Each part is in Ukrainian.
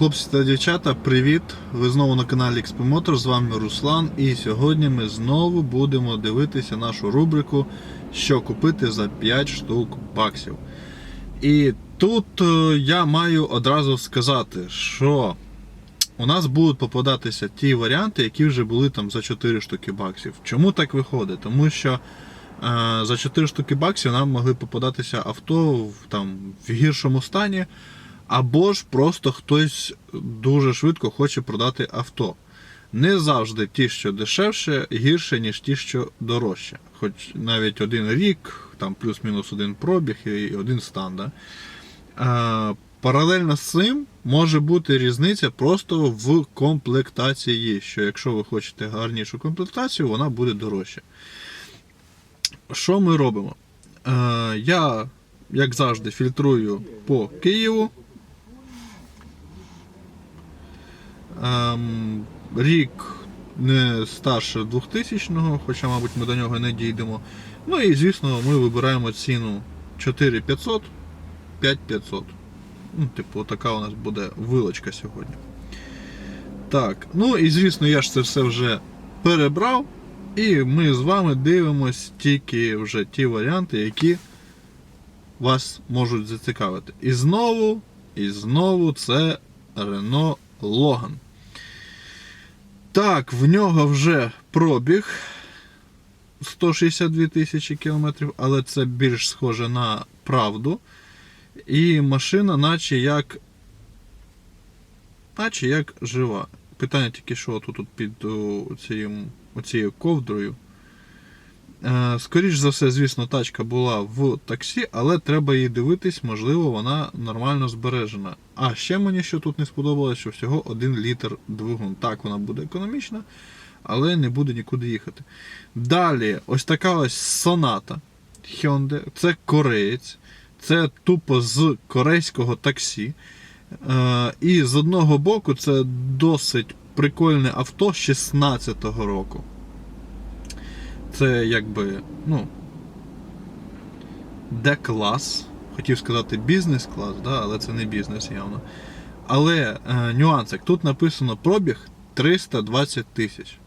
Хлопці та дівчата, привіт! Ви знову на каналі XP Motor, з вами Руслан. І сьогодні ми знову будемо дивитися нашу рубрику Що купити за 5 штук баксів. І тут е, я маю одразу сказати, що у нас будуть попадатися ті варіанти, які вже були там за 4 штуки баксів. Чому так виходить? Тому що е, за 4 штуки баксів нам могли попадатися авто в, там, в гіршому стані. Або ж просто хтось дуже швидко хоче продати авто. Не завжди ті, що дешевше, гірше, ніж ті, що дорожче. Хоч навіть один рік, там плюс-мінус один пробіг і один стан. Да? А, паралельно з цим може бути різниця просто в комплектації. Що якщо ви хочете гарнішу комплектацію, вона буде дорожча. Що ми робимо? Е, я, як завжди, фільтрую по Києву. Ем, рік не старше 2000-го, хоча, мабуть, ми до нього не дійдемо. Ну і, звісно, ми вибираємо ціну 4500, 5500. Ну, типу, така у нас буде вилочка сьогодні. Так, ну і звісно, я ж це все вже перебрав. І ми з вами дивимось тільки вже ті варіанти, які вас можуть зацікавити. І знову, і знову це Renault Logan. Так, в нього вже пробіг 162 тисячі кілометрів, але це більш схоже на правду. І машина, наче як. Наче як жива. Питання тільки, що тут, під цією, ковдрою. Е, Скоріш за все, звісно, тачка була в таксі, але треба її дивитись, можливо, вона нормально збережена. А ще мені що тут не сподобалось, що всього 1 літр двигун. Так, вона буде економічна, але не буде нікуди їхати. Далі, ось така ось соната Hyundai. Це кореєць. Це тупо з корейського таксі. Е, і з одного боку, це досить прикольне авто 16-го року. Це якби, ну. Д-клас. Хотів сказати бізнес-клас, да, але це не бізнес явно. Але е, нюансик, тут написано пробіг 320 тисяч.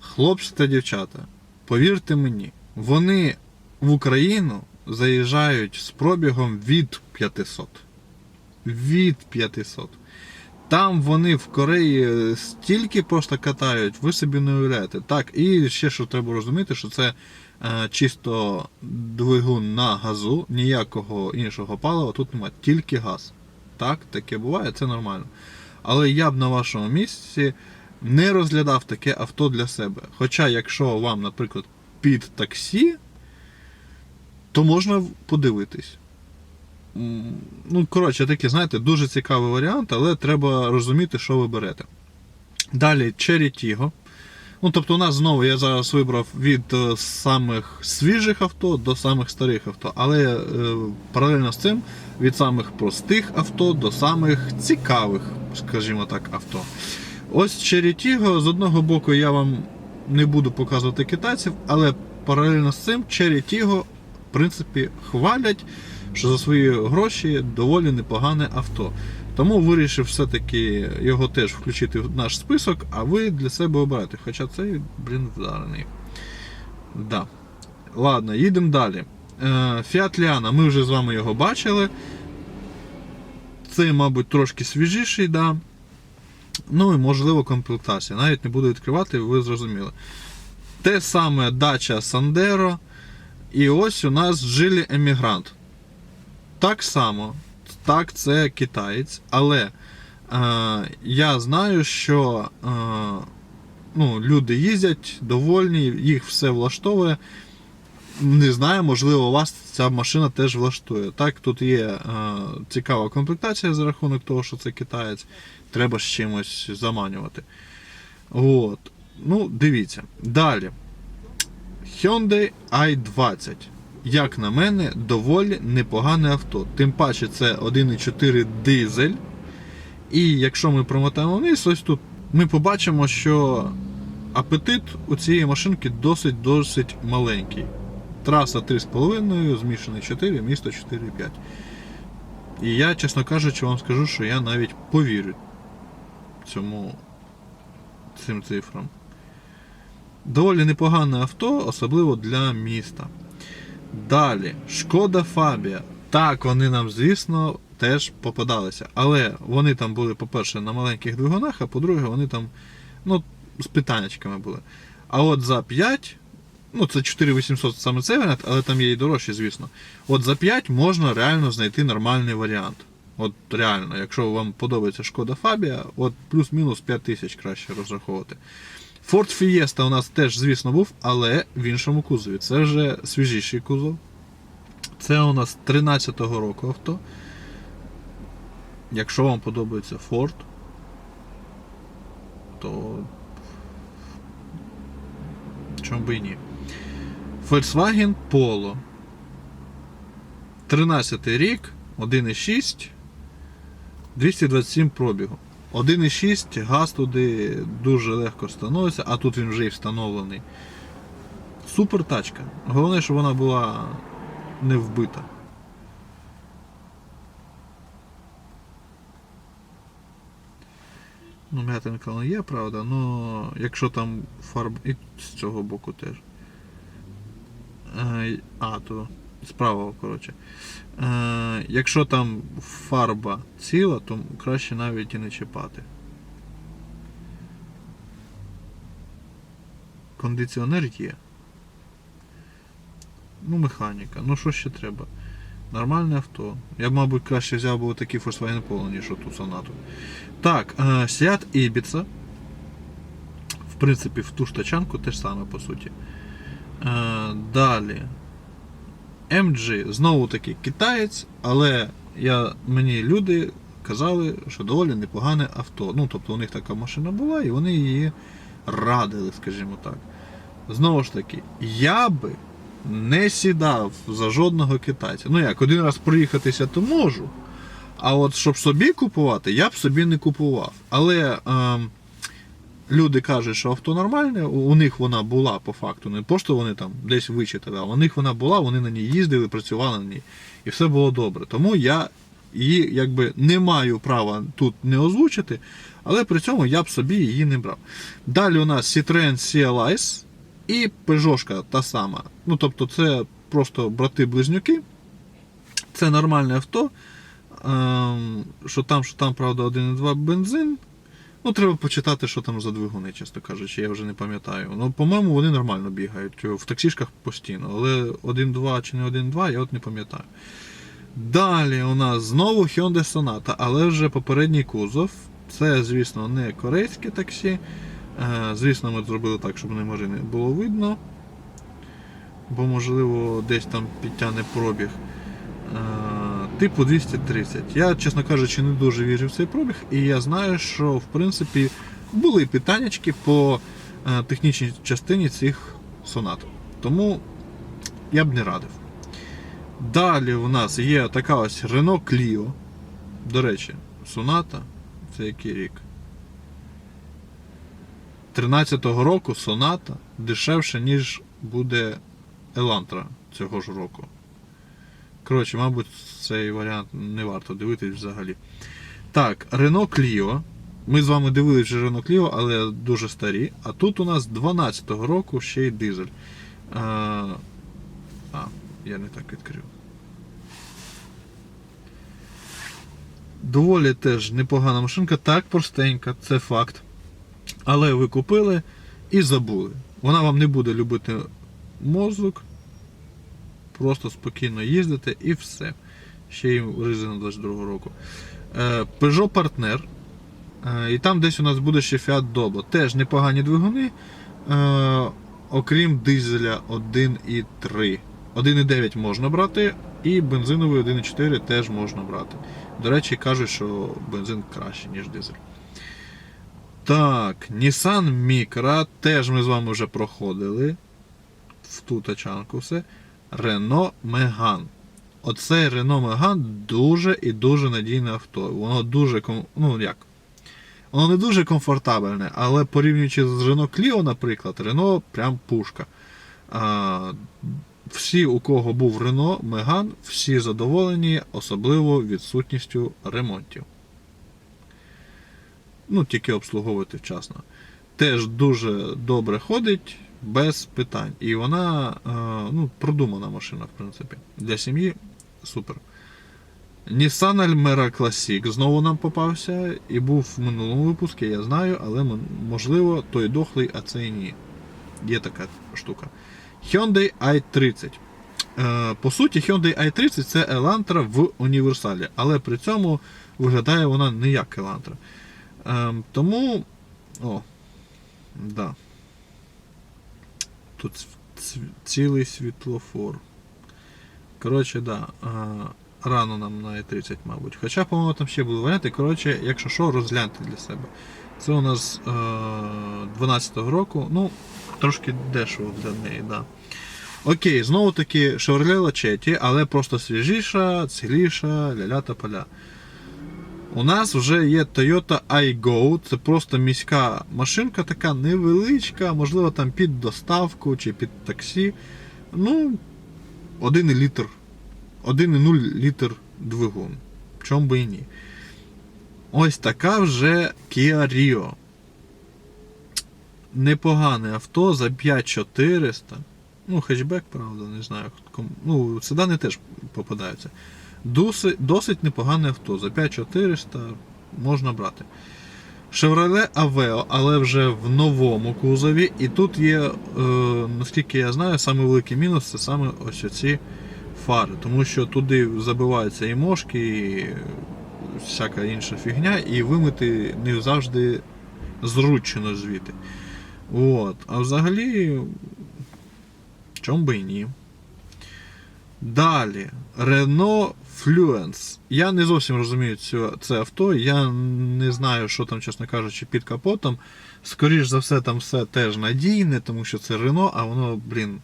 Хлопці та дівчата, повірте мені, вони в Україну заїжджають з пробігом від 500. Від 500. Там вони в Кореї стільки просто катають, ви собі не уявляєте. Так, і ще що треба розуміти, що це чисто двигун на газу, ніякого іншого палива тут немає, тільки газ. Так, таке буває, це нормально. Але я б на вашому місці не розглядав таке авто для себе. Хоча, якщо вам, наприклад, під таксі, то можна подивитись. Ну, коротше, такий, знаєте, дуже цікавий варіант, але треба розуміти, що ви берете. Далі Cherry Tiggo. Ну, тобто, у нас знову я зараз вибрав від е, самих свіжих авто до самих старих авто, але е, паралельно з цим від самих простих авто до самих цікавих, скажімо так, авто. Ось Tiggo, з одного боку, я вам не буду показувати китайців, але паралельно з цим Tiggo, в принципі, хвалять що за свої гроші доволі непогане авто. Тому вирішив все-таки його теж включити в наш список, а ви для себе обирайте. Хоча цей, блін, вдарений. Да. Ладно, їдемо далі. Е, Fiat Liana, ми вже з вами його бачили. Цей, мабуть, трошки свіжіший, да. Ну і можливо комплектація. Навіть не буду відкривати, ви зрозуміли. Те саме дача Sandero. І ось у нас Жилі Емігрант. Так само, так, це китаєць, але е, я знаю, що е, ну, люди їздять довольні, їх все влаштовує. Не знаю, можливо, вас ця машина теж влаштує. Так, тут є е, цікава комплектація за рахунок того, що це китаєць. Треба з чимось заманювати. От. Ну, дивіться. Далі. Hyundai i20 як на мене, доволі непогане авто. Тим паче це 1,4 дизель. І якщо ми промотаємо вниз, ось тут ми побачимо, що апетит у цієї машинки досить-досить маленький. Траса 3,5, змішаний 4, місто 4,5. І я, чесно кажучи, вам скажу, що я навіть повірю цьому цим цифрам. Доволі непогане авто, особливо для міста. Далі, Шкода Фабія. Так, вони нам, звісно, теж попадалися. Але вони там були, по-перше, на маленьких двигунах, а по-друге, вони там ну, з питаннячками були. А от за 5, ну це 4800 саме цей варіант, але там є і дорожчі, звісно. От за 5 можна реально знайти нормальний варіант. От реально, якщо вам подобається Шкода Фабія, от плюс-мінус 5000 краще розраховувати. Ford Fiesta у нас теж, звісно, був, але в іншому кузові. Це вже свіжіший кузов. Це у нас 13-го року авто. Якщо вам подобається Ford, то чому би і ні. Volkswagen Polo. 13 рік, 1,6, 227 пробігу. 1,6 газ туди дуже легко становиться, а тут він вже і встановлений. Супер тачка. Головне, щоб вона була не вбита. Ну, м'ятинка вона є, правда, але якщо там фарба. І з цього боку теж. Е, А, то з правого, коротше. Е, Якщо там фарба ціла, то краще навіть і не чіпати. Кондиціонер є. Ну, механіка. Ну що ще треба? Нормальне авто. Я б, мабуть, краще взяв би такий Volkswagen Polo, ніж оту сонату. Так, е, Seat Ibiza. В принципі, в ту ж тачанку те ж саме по суті. Е, Далі. MG, знову таки китаєць, але я, мені люди казали, що доволі непогане авто. Ну, тобто у них така машина була, і вони її радили, скажімо так. Знову ж таки, я би не сідав за жодного китайця. Ну як, один раз проїхатися то можу. А от щоб собі купувати, я б собі не купував. Але ем, люди кажуть, що авто нормальне, у них вона була по факту. Не просто вони там десь вичитали, а у них вона була, вони на ній їздили, працювали на ній. І все було добре. Тому я її якби не маю права тут не озвучити, але при цьому я б собі її не брав. Далі у нас Citroen CLS і Peugeot та сама. Ну тобто це просто брати-близнюки. Це нормальне авто. Ем, що там, що там, правда, 1,2 бензин. Ну, треба почитати, що там за двигуни, чесно кажучи, я вже не пам'ятаю. Ну, по-моєму, вони нормально бігають. В таксішках постійно, але 1.2 чи не 1.2, я от не пам'ятаю. Далі у нас знову Hyundai Sonata, але вже попередній кузов. Це, звісно, не корейське таксі. Е, Звісно, ми зробили так, щоб номери не було видно. Бо, можливо, десь там підтягне пробіг. Типу 230. Я, чесно кажучи, не дуже вірю в цей пробіг, і я знаю, що в принципі були питаннячки по е, технічній частині цих сонат. Тому я б не радив. Далі у нас є така ось Renault Clio. До речі, Соната. Це який рік? 13-го року Соната дешевше, ніж буде Елантра цього ж року. Коротше, мабуть, цей варіант не варто дивитись взагалі. Так, Renault Clio. Ми з вами дивилися вже Renault Clio, але дуже старі. А тут у нас 12-го року ще й дизель. А, а, я не так відкрив. Доволі теж непогана машинка, так простенька, це факт. Але ви купили і забули. Вона вам не буде любити мозок. Просто спокійно їздите і все. Ще й резина 22 року. Е, Peugeot Partner. Е, І там десь у нас буде ще Fiat Dobo. Теж непогані двигуни. Е, Окрім дизеля 1,3. 1,9 можна брати, і бензиновий 1,4 теж можна брати. До речі, кажуть, що бензин краще, ніж дизель. Так, Nissan Micra, теж ми з вами вже проходили. В ту тачанку все. Renault Megane. Оцей Renault Megane дуже і дуже надійне авто. Воно дуже ну як? Воно не дуже комфортабельне, але порівнюючи з Renault Clio, наприклад, Renault прям пушка. А, всі, у кого був Рено, Меган, всі задоволені, особливо відсутністю ремонтів. Ну, тільки обслуговувати вчасно. Теж дуже добре ходить, без питань. І вона е, ну, продумана машина, в принципі. Для сім'ї супер. Nissan Almera Classic знову нам попався і був в минулому випуску, я знаю, але можливо той дохлий, а цей ні. Є така штука. Hyundai i30. Е, по суті, Hyundai i30 це Elantra в універсалі, але при цьому виглядає вона не як Elantra. Е, тому. О, да. Тут цілий світлофор. Коротше, да. е, Рано нам на i30, мабуть. Хоча, по-моєму, там ще були варіанти. Коротше, якщо що, розгляньте для себе. Це у нас е, 12-го року. Ну, трошки дешево для неї, да. Окей, знову таки Chevrolet Lachetti, але просто свіжіша, ціліша, ля-ля та поля. У нас вже є Toyota iGo, це просто міська машинка, така невеличка, можливо, там під доставку чи під таксі. Ну, 1 літр. 1,0 літр двигун. Чом би і ні. Ось така вже Kia Rio. Непогане авто за 5400. Ну, хетчбек, правда, не знаю. Ну, седани теж попадаються. Досить, досить непогане авто. За 5400 можна брати. Chevrolet Aveo, але вже в новому кузові. І тут є, е, наскільки я знаю, саме великий мінус це саме ось ці фари. Тому що туди забиваються і мошки, і всяка інша фігня, і вимити не завжди зручно звідти. От. А взагалі, чом би і ні. Далі, Renault Fluence. Я не зовсім розумію цю, це авто. Я не знаю, що там, чесно кажучи, під капотом. Скоріш за все, там все теж надійне, тому що це Renault, а воно, блін,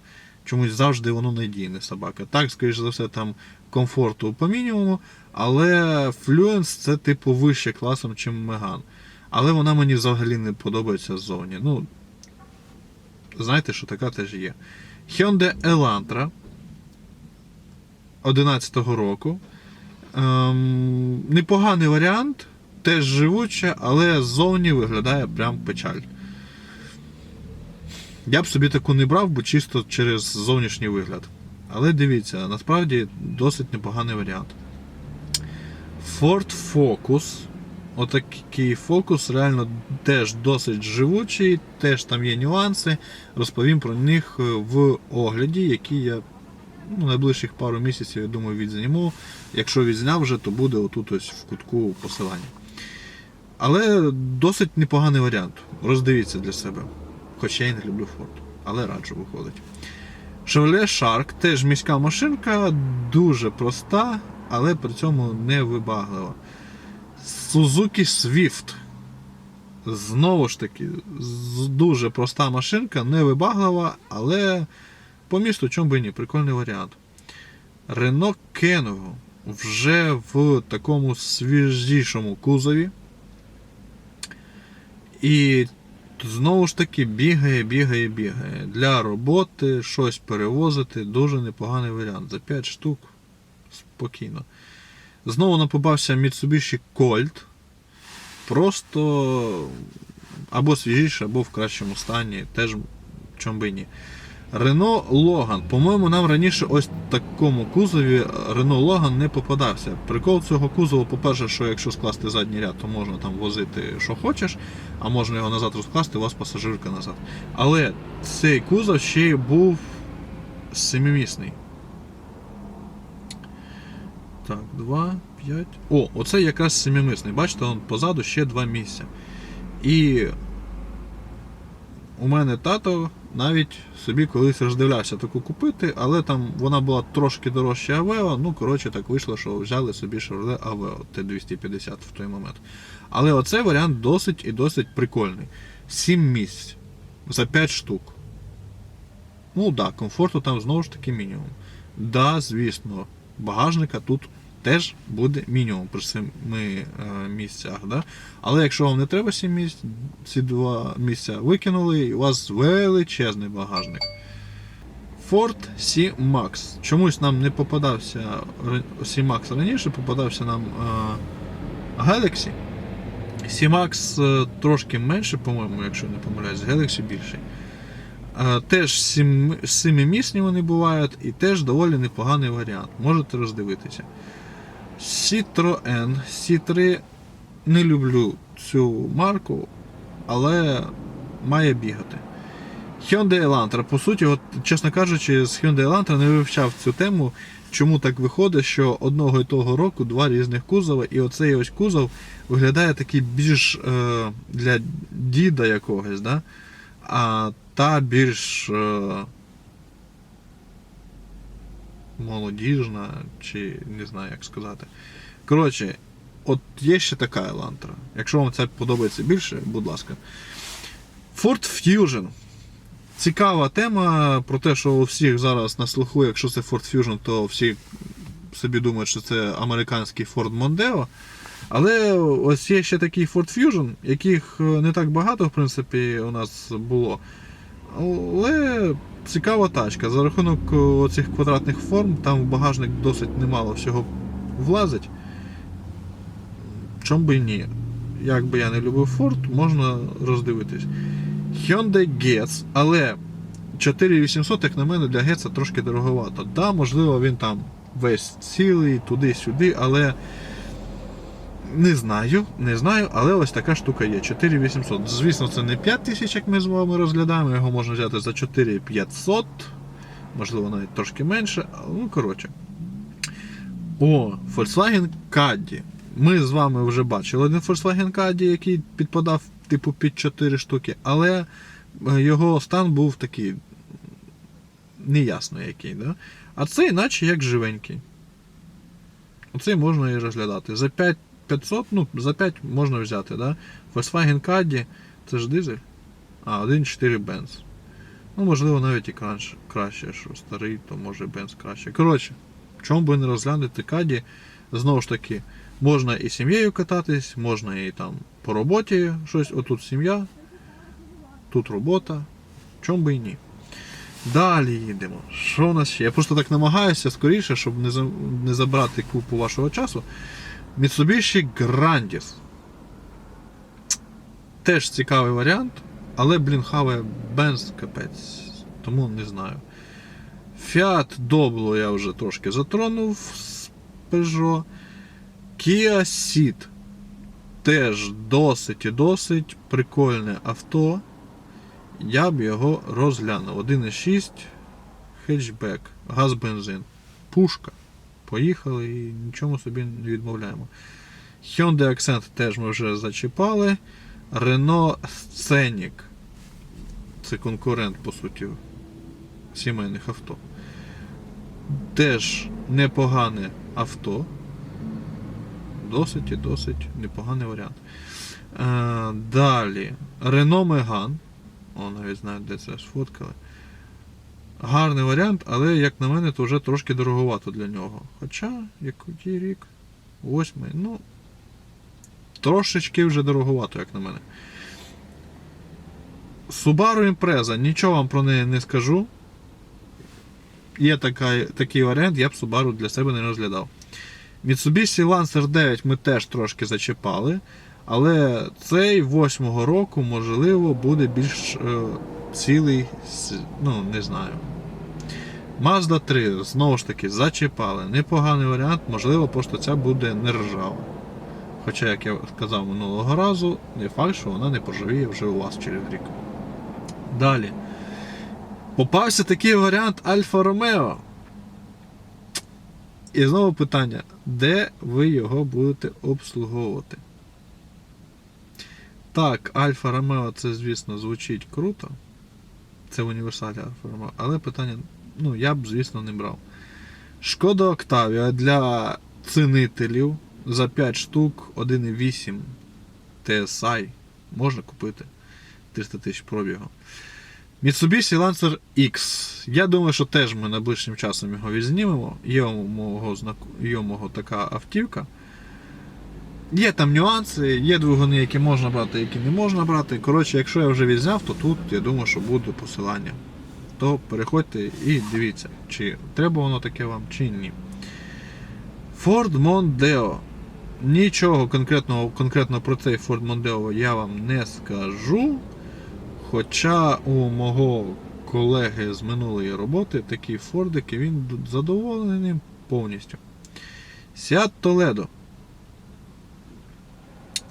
чомусь завжди воно надійне собака. Так, скоріш за все, там комфорту по мінімуму, але Fluence це типу вище класом, ніж Megane. Але вона мені взагалі не подобається ззовні. Ну, знаєте, що така теж є. Hyundai Elantra 11-го року. Ем, непоганий варіант, теж живуча, але ззовні виглядає прям печаль. Я б собі таку не брав, бо чисто через зовнішній вигляд. Але дивіться, насправді досить непоганий варіант. Ford Focus. Отакий фокус реально теж досить живучий, теж там є нюанси. Розповім про них е, в огляді, який я ну, найближчих пару місяців, я думаю, відзніму. Якщо відзняв вже, то буде отут ось в кутку посилання. Але досить непоганий варіант. Роздивіться для себе. Хоча я не люблю Ford, але раджу виходить. Chevrolet Shark теж міська машинка, дуже проста, але при цьому не вибаглива. Suzuki Swift. Знову ж таки, дуже проста машинка, не вибаглива, але по місту чому би ні, прикольний варіант. Renault Kangoo вже в такому свіжішому кузові. І знову ж таки бігає, бігає, бігає. Для роботи щось перевозити дуже непоганий варіант. За 5 штук спокійно. Знову нам попався Mitsubishi Colt. Просто або свіжіше, або в кращому стані. Теж чом би ні. Renault Logan. По-моєму, нам раніше ось в такому кузові Renault Logan не попадався. Прикол цього кузову, по-перше, що якщо скласти задній ряд, то можна там возити що хочеш, а можна його назад розкласти, у вас пасажирка назад. Але цей кузов ще й був семимісний. Так, 2, 5. О, оце якраз семимисний. Бачите, он позаду ще два місця. І у мене тато навіть собі колись роздивлявся таку купити, але там вона була трошки дорожча Авео. Ну, коротше, так вийшло, що взяли собі Chevrolet Aveo T250 в той момент. Але оцей варіант досить і досить прикольний. 7 місць за 5 штук. Ну так, да, комфорту там знову ж таки мінімум. Да, звісно, багажника тут теж буде мінімум при 7 е, місцях. Да? Але якщо вам не треба 7 місць, ці два місця викинули, і у вас величезний багажник. Ford C-Max. Чомусь нам не попадався C-Max раніше, попадався нам е, Galaxy. C-Max е, трошки менше, по-моєму, якщо не помиляюсь, Galaxy більший. Теж сім- семимісні вони бувають і теж доволі непоганий варіант. Можете роздивитися. Citroen C3 не люблю цю марку, але має бігати. Hyundai Elantra, по суті, от, чесно кажучи, з Hyundai Elantra не вивчав цю тему, чому так виходить, що одного і того року два різних кузова, і оцей ось кузов виглядає такий більш е, для діда якогось, да? а та більш е, молодіжна, чи не знаю, як сказати. Коротше, от є ще така Elantra. Якщо вам це подобається більше, будь ласка. Ford Fusion. Цікава тема про те, що у всіх зараз на слуху, якщо це Ford Fusion, то всі собі думають, що це американський Ford Mondeo. Але ось є ще такий Ford Fusion, яких е, не так багато, в принципі, у нас було. Але цікава тачка. За рахунок е, цих квадратних форм, там в багажник досить немало всього влазить. Чом би і ні. Як би я не любив Ford, можна роздивитись. Hyundai Getz, але 4800, як на мене, для Getz трошки дороговато. Да, можливо, він там весь цілий, туди-сюди, але не знаю, не знаю, але ось така штука є. 4800. Звісно, це не 5000, як ми з вами розглядаємо, його можна взяти за 4500, можливо, навіть трошки менше. Ну, коротше. О, Volkswagen Caddy. Ми з вами вже бачили один Volkswagen Caddy, який підпадав типу під 4 штуки, але е, його стан був такий неясно який. Да? А цей наче як живенький. Оцей можна і розглядати. За 5500, ну, за 5 можна взяти. Да? Volkswagen Caddy, це ж дизель. А, 1.4 Benz. Ну, можливо, навіть і краще, краще, що старий, то може Benz краще. Коротше, чому би не розглянути Caddy, знову ж таки, можна і сім'єю кататись, можна і там по роботі щось. Отут сім'я, тут робота. Чому би і ні. Далі їдемо. Що у нас ще? Я просто так намагаюся скоріше, щоб не забрати купу вашого часу. Mitsubishi Grandis. Теж цікавий варіант, але, блін, хаває Benz капець. Тому не знаю. Fiat Doblo я вже трошки затронув з Peugeot. Kia Ceed. Теж досить і досить прикольне авто. Я б його розглянув. 1,6 хетчбек, газ бензин. Пушка. Поїхали і нічому собі не відмовляємо. Hyundai Accent теж ми вже зачіпали. Renault Scenic. Це конкурент, по суті, сімейних авто. Теж непогане авто. Досить і досить непоганий варіант. Е, далі. Renault Megane. О, навіть знаю, де це сфоткали. Гарний варіант, але, як на мене, то вже трошки дороговато для нього. Хоча, який рік? Восьмий. Ну, трошечки вже дороговато, як на мене. Subaru Impreza, нічого вам про неї не скажу. Є така, такий варіант, я б Subaru для себе не розглядав. Mitsubishi Lancer 9 ми теж трошки зачіпали. Але цей 8-го року, можливо, буде більш е, цілий, ну, не знаю. Mazda 3, знову ж таки, зачіпали. Непоганий варіант, можливо, просто ця буде не ржава. Хоча, як я сказав минулого разу, не факт, що вона не поржавіє вже у вас через рік. Далі. Попався такий варіант Альфа Ромео. І знову питання: де ви його будете обслуговувати? Так, Альфа Ромео це, звісно, звучить круто. Це універсалі Альфа Ромео. Але питання, ну, я б, звісно, не брав. Шкода Октавія для цінителів за 5 штук 1,8 TSI можна купити 300 тисяч пробігу. Mitsubishi Lancer X. Я думаю, що теж ми найближчим часом його відзнімемо. Є у мого, є у мого така автівка. Є там нюанси, є двигуни, які можна брати, які не можна брати. Коротше, якщо я вже відзняв, то тут я думаю, що буде посилання. То переходьте і дивіться, чи треба воно таке вам, чи ні. Ford Mondeo. Нічого конкретного конкретно про цей Ford Mondeo я вам не скажу. Хоча у мого колеги з минулої роботи такий Фордик, і він задоволений ним повністю. Seat Toledo.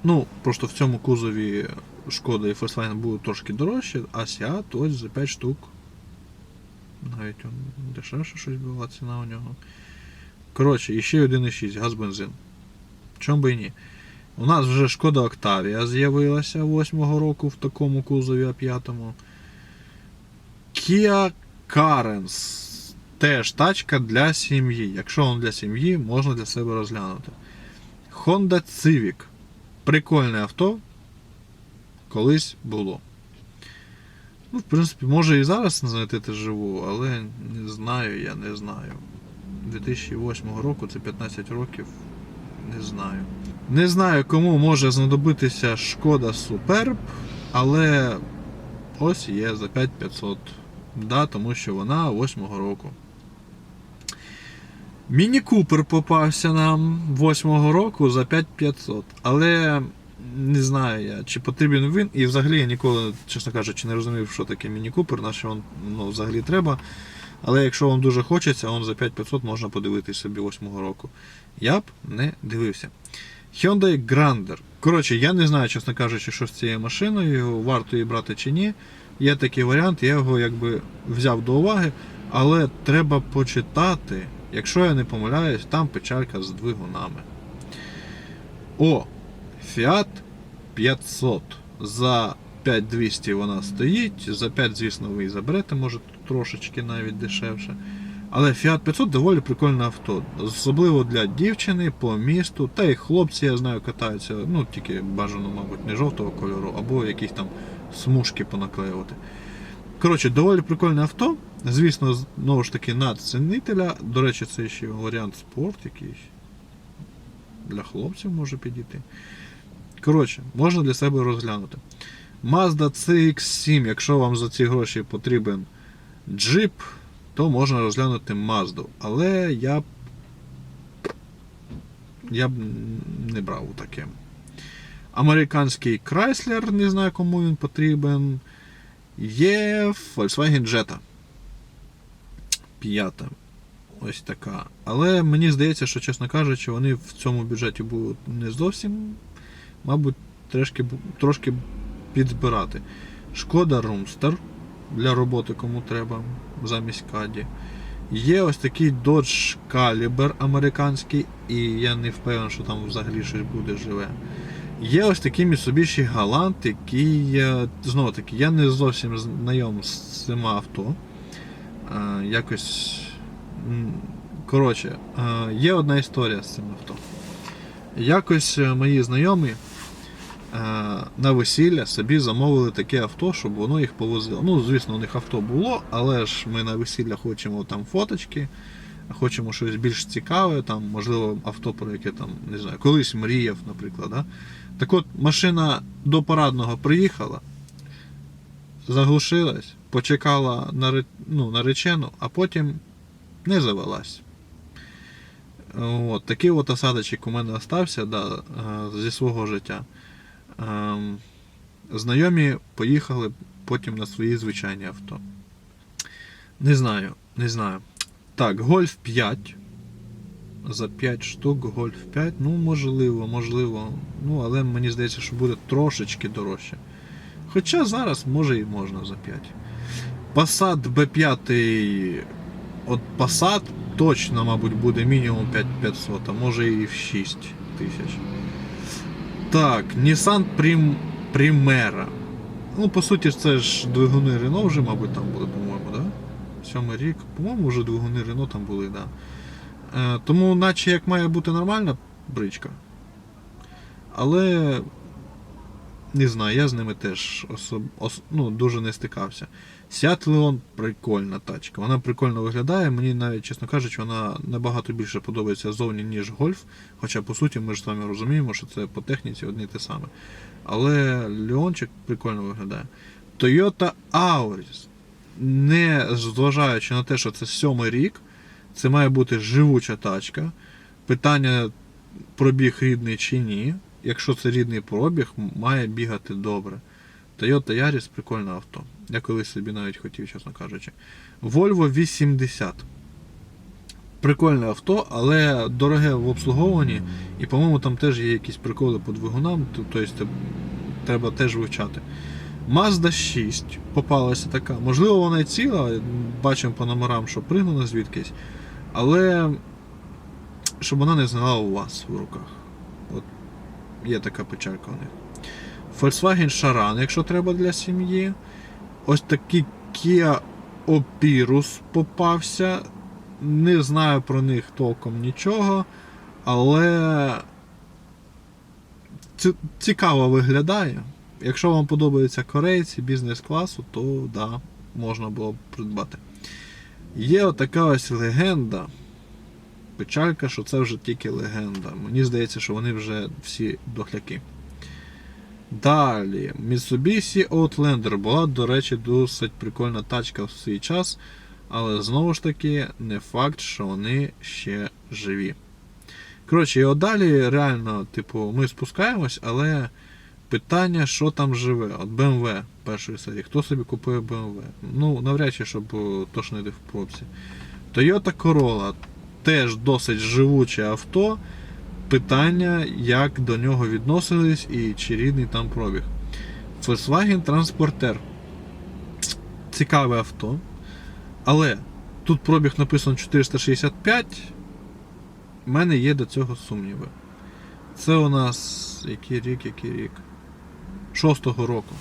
Ну, просто в цьому кузові Шкода і Volkswagen будуть трошки дорожчі, а Seat ось за 5 штук. Навіть он дешевше щось була ціна у нього. Коротше, і ще 1,6 газ бензин. Чому би і ні? У нас вже Шкода Октавія з'явилася 8-го року в такому кузові А5. Kia Carens. Теж тачка для сім'ї. Якщо він для сім'ї, можна для себе розглянути. Honda Civic. Прикольне авто. Колись було. Ну, в принципі, може і зараз знайти те живу, але не знаю, я не знаю. 2008 року, це 15 років. Не знаю. Не знаю, кому може знадобитися шкода Superb, але ось є за 5500. Да, тому що вона 8 року. Міні Купер попався нам 8 року за 5500. Але не знаю я, чи потрібен він. І взагалі я ніколи, чесно кажучи, не розумів, що таке Міні Купер, на що він ну, взагалі треба. Але якщо вам дуже хочеться, он за 5500 можна подивитись собі 8 року. Я б не дивився. Hyundai Grander. Коротше, я не знаю, чесно кажучи, що з цією машиною, варто її брати чи ні. Є такий варіант, я його якби взяв до уваги, але треба почитати. Якщо я не помиляюсь, там печалька з двигунами. О, Fiat 500. За 5200 вона стоїть. За 5, звісно, ви її заберете, може трошечки навіть дешевше. Але Fiat 500 доволі прикольне авто. Особливо для дівчини по місту. Та й хлопці, я знаю, катаються, ну тільки бажано, мабуть, не жовтого кольору, або якісь там смужки понаклеювати. Коротше, доволі прикольне авто. Звісно, знову ж таки, надцінителя. До речі, це ще варіант спорт якийсь. Для хлопців може підійти. Коротше, можна для себе розглянути. Mazda CX7, якщо вам за ці гроші потрібен джип, то можна розглянути Mazda. Але я б я б не брав таке. Американський Chrysler, не знаю кому він потрібен. Є Volkswagen Jetta. П'ята. Ось така. Але мені здається, що, чесно кажучи, вони в цьому бюджеті будуть не зовсім, мабуть, трошки, трошки підзбирати. Шкода Roomster для роботи кому треба замість Каді. Є ось такий Dodge Caliber американський, і я не впевнений, що там взагалі щось буде живе. Є ось такий Mitsubishi Galant, який, знову таки, я не зовсім знайом з цим авто. Якось. Коротше, є одна історія з цим авто. Якось е, мої знайомі на весілля собі замовили таке авто, щоб воно їх повозило. Ну, звісно, у них авто було, але ж ми на весілля хочемо там фоточки, хочемо щось більш цікаве, там, можливо, авто, про яке там, не знаю, колись мріяв, наприклад. Да? Так от, машина до парадного приїхала, заглушилась, почекала наре- ну, наречену, а потім не завелась. От, такий от осадочок у мене остався да, е, зі свого життя. Ем, Знайомі поїхали потім на свої звичайні авто. Не знаю, не знаю. Так, Гольф 5. За 5 штук Гольф 5. Ну, можливо, можливо. Ну, але мені здається, що буде трошечки дорожче. Хоча зараз може і можна за 5. Passat B5. От Passat точно, мабуть, буде мінімум 5500, а може і в 6 тисяч. Так, Nissan Prim... Primera. Ну, по суті, це ж двигуни Renault вже, мабуть, там були, по-моєму, да? Сьомий рік. По-моєму, вже двигуни Renault там були, да. Е, тому, наче як має бути нормальна бричка. Але не знаю, я з ними теж особ... ос... ну, дуже не стикався. Seat Leon прикольна тачка. Вона прикольно виглядає. Мені навіть, чесно кажучи, вона набагато більше подобається зовні, ніж гольф. Хоча, по суті, ми ж з вами розуміємо, що це по техніці одне і те саме. Але Леончик прикольно виглядає. Toyota Auris. не зважаючи на те, що це сьомий рік, це має бути живуча тачка. Питання пробіг рідний чи ні. Якщо це рідний пробіг, має бігати добре. Toyota Yaris прикольне авто. Я колись собі навіть хотів, чесно кажучи. Volvo 80. Прикольне авто, але дороге в обслуговуванні. І, по-моєму, там теж є якісь приколи по двигунам, тобто треба теж вивчати. Mazda 6 попалася така. Можливо, вона і ціла, бачимо по номерам, що пригнана звідкись. Але щоб вона не знала у вас в руках. От є така печалька у них. Volkswagen Charan, якщо треба для сім'ї. Ось такий Kia Opirus попався. Не знаю про них толком нічого, але цікаво виглядає. Якщо вам подобаються корейці бізнес-класу, то да, можна було б придбати. Є отака ось легенда. Печалька, що це вже тільки легенда. Мені здається, що вони вже всі дохляки. Далі, Mitsubishi Outlander була, до речі, досить прикольна тачка в свій час, але знову ж таки, не факт, що вони ще живі. Коротше, і далі реально, типу, ми спускаємось, але питання, що там живе. От BMW першої серії. Хто собі купує BMW? Ну, навряд чи, щоб е, тошнити в пробці. Toyota Corolla теж досить живуче авто. Питання, як до нього відносились і чи рідний там пробіг. Volkswagen Transporter. Цікаве авто. Але тут пробіг написано 465. У мене є до цього сумніви. Це у нас який рік, який рік? Шостого року.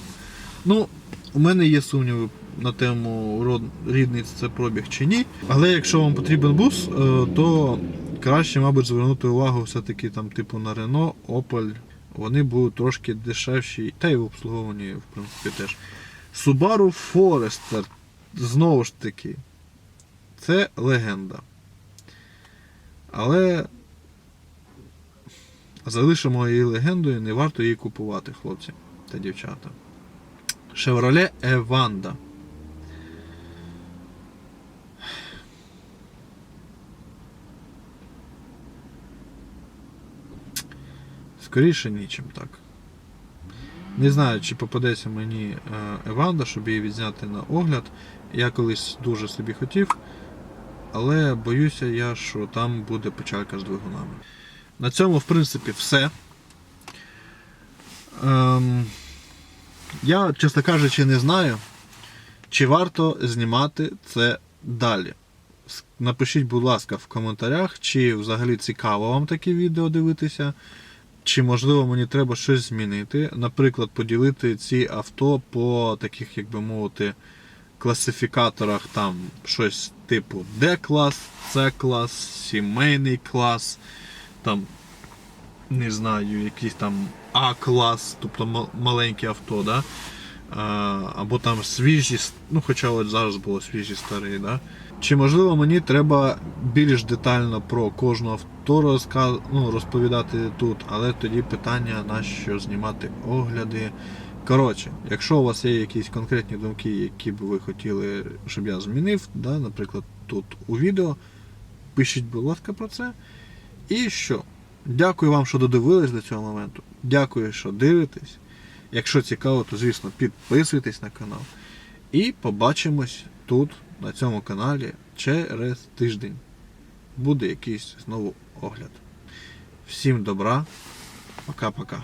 Ну, у мене є сумніви на тему рідний це пробіг чи ні. Але якщо вам потрібен бус, е, то краще, мабуть, звернути увагу все-таки там, типу, на Renault, Opel. Вони будуть трошки дешевші, та й в обслуговуванні, в принципі, теж. Subaru Forester. Знову ж таки, це легенда. Але залишимо її легендою, не варто її купувати, хлопці та дівчата. Chevrolet Evander. Скоріше нічим так. Не знаю, чи попадеться мені Еванда, щоб її відзняти на огляд. Я колись дуже собі хотів, але боюся я, що там буде печалька з двигунами. На цьому, в принципі, все. Ем, я, чесно кажучи, не знаю, чи варто знімати це далі. Напишіть, будь ласка, в коментарях, чи взагалі цікаво вам такі відео дивитися, чи можливо мені треба щось змінити. Наприклад, поділити ці авто по таких, як би мовити, класифікаторах там щось типу D-клас, C-клас, сімейний клас, там не знаю, якийсь там А-клас, тобто ма- маленьке авто, да? Або там свіжі, ну хоча от зараз було свіжі старі, да? Чи можливо мені треба більш детально про кожне авто розказ... ну, розповідати тут, але тоді питання, на що знімати огляди. Коротше, якщо у вас є якісь конкретні думки, які б ви хотіли, щоб я змінив, да, наприклад, тут у відео, пишіть, будь ласка, про це. І що? Дякую вам, що додивились до цього моменту. Дякую, що дивитесь. Якщо цікаво, то звісно підписуйтесь на канал. І побачимось тут, на цьому каналі, через тиждень. Буде якийсь знову огляд. Всім добра. Пока-пока.